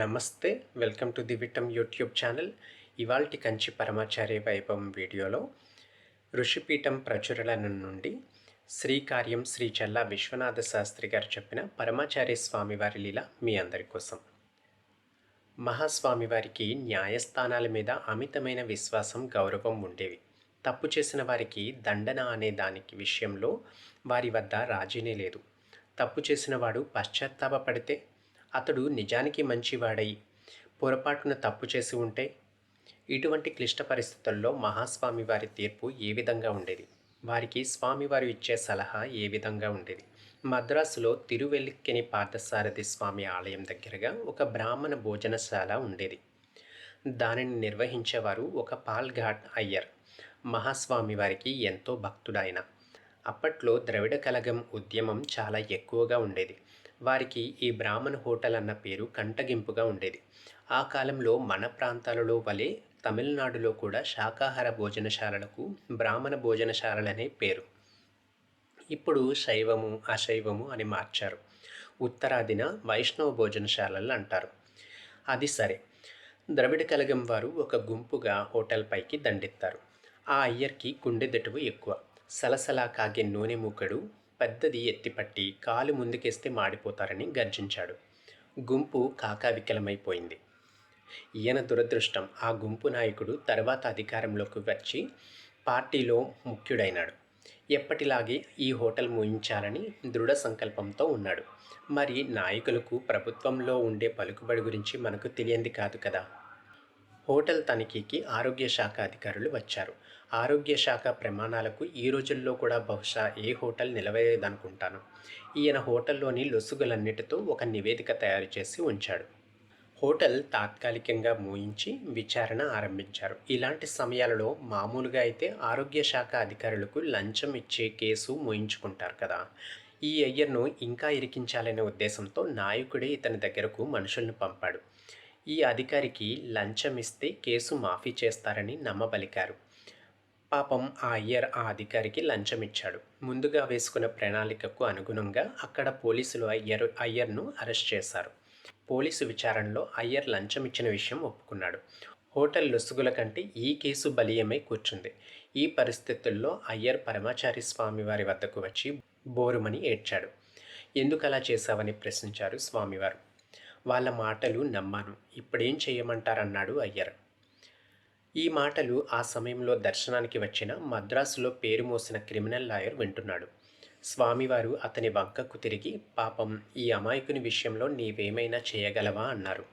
నమస్తే welcome to the విటమ్ YouTube channel. ఇవాల్టి కంచి పరమాచార్య వైభవం వీడియోలో ఋషిపీఠం ప్రచురణ నుండి శ్రీకార్యం శ్రీ చల్లా విశ్వనాథ శాస్త్రి గారు చెప్పిన పరమాచార్య స్వామివారి లీల మీ అందరి కోసం. మహాస్వామివారికి న్యాయస్థానాల మీద అమితమైన విశ్వాసం గౌరవం ఉండేవి. తప్పు చేసిన వారికి దండన అనే దానికి విషయంలో వారి వద్ద రాజీనే లేదు. తప్పు చేసిన వాడు పశ్చాత్తాపడితే అతడు నిజానికి మంచివాడై పొరపాటున తప్పు చేసి ఉంటే ఇటువంటి క్లిష్ట పరిస్థితుల్లో మహాస్వామి వారి తీర్పు ఏ విధంగా ఉండేది? వారికి స్వామివారు ఇచ్చే సలహా ఏ విధంగా ఉండేది? మద్రాసులో తిరువెల్లిక్కిని పార్థసారథి స్వామి ఆలయం దగ్గరగా ఒక బ్రాహ్మణ భోజనశాల ఉండేది. దానిని నిర్వహించేవారు ఒక పాల్ఘాట్ అయ్యర్. మహాస్వామి వారికి ఎంతో భక్తుడాయన. అప్పట్లో ద్రవిడ కలగం ఉద్యమం చాలా ఎక్కువగా ఉండేది. వారికి ఈ బ్రాహ్మణ హోటల్ అన్న పేరు కంటగింపుగా ఉండేది. ఆ కాలంలో మన ప్రాంతాలలో వలె తమిళనాడులో కూడా శాకాహార భోజనశాలలకు బ్రాహ్మణ భోజనశాలలనే పేరు. ఇప్పుడు శైవము అశైవము అని మార్చారు. ఉత్తరాదిన వైష్ణవ భోజనశాలలు అంటారు. అది సరే. ద్రవిడ కలగం వారు ఒక గుంపుగా హోటల్ పైకి దండెత్తారు. ఆ అయ్యర్కి గుండెదటువు ఎక్కువ. సలసలా కాగే నూనె మూకడు పెద్దది ఎత్తిపట్టి కాలు ముందుకేస్తే మాడిపోతారని గర్జించాడు. గుంపు కాకావికలమైపోయింది ఈయన దురదృష్టం. ఆ గుంపు నాయకుడు తర్వాత అధికారంలోకి వచ్చి పార్టీలో ముఖ్యుడైనాడు. ఎప్పటిలాగే ఈ హోటల్ మూయించాలని దృఢ సంకల్పంతో ఉన్నాడు. మరి నాయకులకు ప్రభుత్వంలో ఉండే పలుకుబడి గురించి మనకు తెలియంది కాదు కదా? హోటల్ తనిఖీకి ఆరోగ్య శాఖ అధికారులు వచ్చారు. ఆరోగ్య శాఖ ప్రమాణాలకు ఈ రోజుల్లో కూడా బహుశా ఏ హోటల్ నిలవేదనుకుంటాను ఈయన హోటల్లోని లొసుగులన్నిటితో ఒక నివేదిక తయారు చేసి ఉంచాడు. హోటల్ తాత్కాలికంగా మూయించి విచారణ ఆరంభించారు. ఇలాంటి సమయాలలో మామూలుగా అయితే ఆరోగ్య శాఖ అధికారులకు లంచం ఇచ్చే కేసు మూయించుకుంటారు కదా. ఈ అయ్యర్ను ఇంకా ఇరికించాలనే ఉద్దేశంతో నాయకుడే ఇతని దగ్గరకు మనుషుల్ని పంపాడు. ఈ అధికారికి లంచం ఇస్తే కేసు మాఫీ చేస్తారని నమ్మబలికారు. పాపం ఆ అయ్యర్ ఆ అధికారికి లంచం ఇచ్చాడు ముందుగా వేసుకున్న ప్రణాళికకు అనుగుణంగా అక్కడ పోలీసులు అయ్యర్ అయ్యర్ను అరెస్ట్ చేశారు. పోలీసు విచారణలో అయ్యర్ లంచం ఇచ్చిన విషయం ఒప్పుకున్నాడు. హోటల్ లొసుగుల కంటే ఈ కేసు బలీయమై కూర్చుంది. ఈ పరిస్థితుల్లో అయ్యర్ పరమాచారి స్వామి వారి వద్దకు వచ్చి బోరుమని ఏడ్చాడు. ఎందుకలా చేశావని ప్రశ్నించారు స్వామివారు. వాళ్ళ మాటలు నమ్మాను. ఇప్పుడేం చేయమంటారన్నాడు అయ్యర్. ఈ మాటలు ఆ సమయంలో దర్శనానికి వచ్చిన మద్రాసులో పేరు మోసిన క్రిమినల్ లాయర్ వింటున్నాడు. స్వామివారు అతని వంకకు తిరిగి పాపం ఈ అమాయకుని విషయంలో నీవేమైనా చేయగలవా? అన్నారు.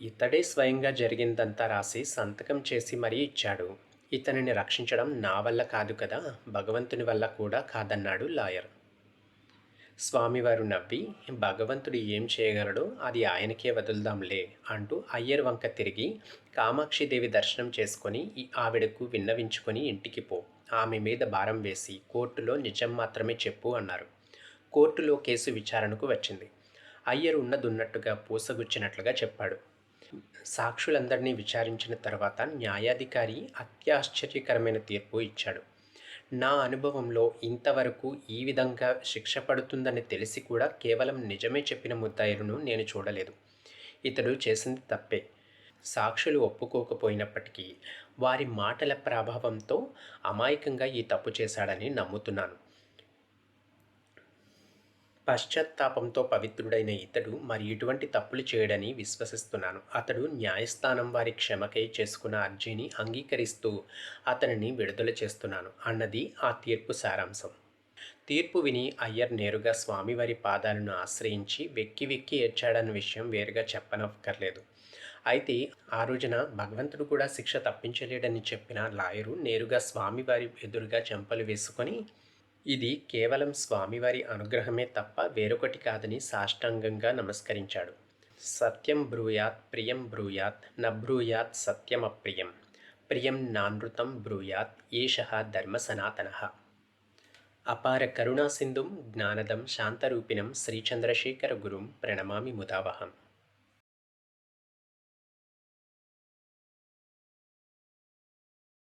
ఇతడే స్వయంగా జరిగిందంతా రాసి సంతకం చేసి మరీ ఇచ్చాడు. ఇతనిని రక్షించడం నా వల్ల కాదు కదా భగవంతుని వల్ల కూడా కాదన్నాడు లాయర్. స్వామివారు నవ్వి భగవంతుడు ఏం చేయగలడో అది ఆయనకే వదులుదాంలే అంటూ అయ్యర్ వంక తిరిగి కామాక్షిదేవి దర్శనం చేసుకొని ఆవిడకు విన్నవించుకొని ఇంటికి పో. ఆమె మీద భారం వేసి కోర్టులో నిజం మాత్రమే చెప్పు అన్నారు. కోర్టులో కేసు విచారణకు వచ్చింది. అయ్యర్ ఉన్నదున్నట్టుగా పూసగుచ్చినట్లుగా చెప్పాడు. సాక్షులందరినీ విచారించిన తర్వాత న్యాయాధికారి అత్యాశ్చర్యకరమైన తీర్పు ఇచ్చాడు. నా అనుభవంలో ఇంతవరకు ఈ విధంగా శిక్ష పడుతుందని తెలిసి కూడా కేవలం నిజమే చెప్పిన ముద్దాయిలను నేను చూడలేదు. ఇతడు చేసింది తప్పే. సాక్షులు ఒప్పుకోకపోయినప్పటికీ వారి మాటల ప్రభావంతో అమాయకంగా ఈ తప్పు చేశాడని నమ్ముతున్నాను. పశ్చాత్తాపంతో పవిత్రుడైన ఇతడు మరి ఇటువంటి తప్పులు చేయడని విశ్వసిస్తున్నాను. అతడు న్యాయస్థానం వారి క్షమకై చేసుకున్న అర్జీని అంగీకరిస్తూ అతనిని విడుదల చేస్తున్నాను అన్నది ఆ తీర్పు సారాంశం. తీర్పు విని అయ్యర్ నేరుగా స్వామివారి పాదాలను ఆశ్రయించి వెక్కి వెక్కి ఏడ్చాడన్న విషయం వేరుగా చెప్పనక్కర్లేదు. అయితే ఆ రోజున భగవంతుడు కూడా శిక్ష తప్పించలేడని చెప్పిన లాయరు నేరుగా స్వామివారి ఎదురుగా చెంపలు వేసుకొని ఇది కేవలం స్వామివారి అనుగ్రహమే తప్ప వేరొకటి కాదని సాష్టాంగంగా నమస్కరించాడు. సత్యం బ్రూయాత్ ప్రియం బ్రూయాత్ నబ్రూయాత్ సత్యమప్రియం ప్రియం నానృతం బ్రూయాత్ ఏష ధర్మ సనాతన. అపార కరుణాసింధుం జ్ఞానదం శాంతరూపిణం శ్రీచంద్రశేఖర గురుం ప్రణమామి ముదావహం.